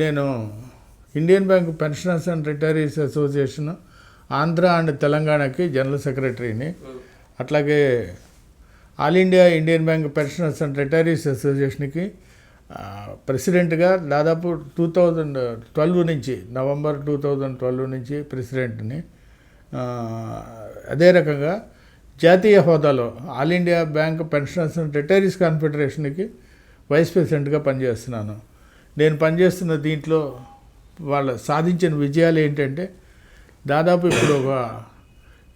నేను Indian bank pensioners and retirees association Andhra and తెలంగాణకి general సెక్రటరీని. అట్లాగే all India Indian bank pensioners and retirees అసోసియేషన్కి ప్రెసిడెంట్గా దాదాపు టూ థౌజండ్ ట్వెల్వ్ నుంచి నవంబర్ టూ థౌజండ్ ట్వెల్వ్ నుంచి ప్రెసిడెంట్ని అదే రకంగా జాతీయ హోదాలో all India bank pensioners and retirees కాన్ఫెడరేషన్కి vice ప్రెసిడెంట్గా పనిచేస్తున్నాను. నేను పనిచేస్తున్న దీంట్లో వాళ్ళ సాధించిన విజయాలు ఏంటంటే దాదాపు ఇప్పుడు ఒక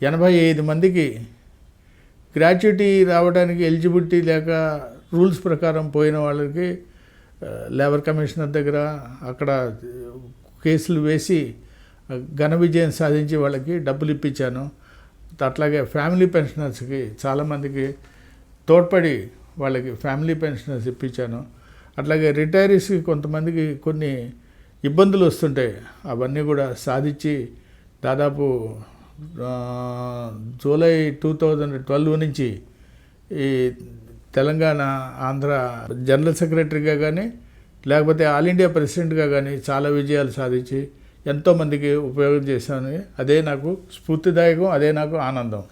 ఎనభై ఐదు మందికి గ్రాట్యుటీ రావడానికి ఎలిజిబిలిటీ లేక రూల్స్ ప్రకారం పోయిన వాళ్ళకి లేబర్ కమిషనర్ దగ్గర అక్కడ కేసులు వేసి ఘన విజయం సాధించి వాళ్ళకి డబ్బులు ఇప్పించాను. అట్లాగే ఫ్యామిలీ పెన్షనర్స్కి చాలామందికి తోడ్పడి వాళ్ళకి ఫ్యామిలీ పెన్షనర్స్ ఇప్పించాను. అట్లాగే రిటైరీస్కి కొంతమందికి కొన్ని ఇబ్బందులు వస్తుంటాయి అవన్నీ కూడా సాధించి దాదాపు జూలై టూ థౌజండ్ ట్వెల్వ్ నుంచి ఈ తెలంగాణ ఆంధ్ర జనరల్ సెక్రటరీగా కానీ లేకపోతే ఆల్ ఇండియా ప్రెసిడెంట్గా కానీ చాలా విజయాలు సాధించి ఎంతోమందికి ఉపయోగం చేశాను అదే నాకు స్ఫూర్తిదాయకం అదే నాకు ఆనందం.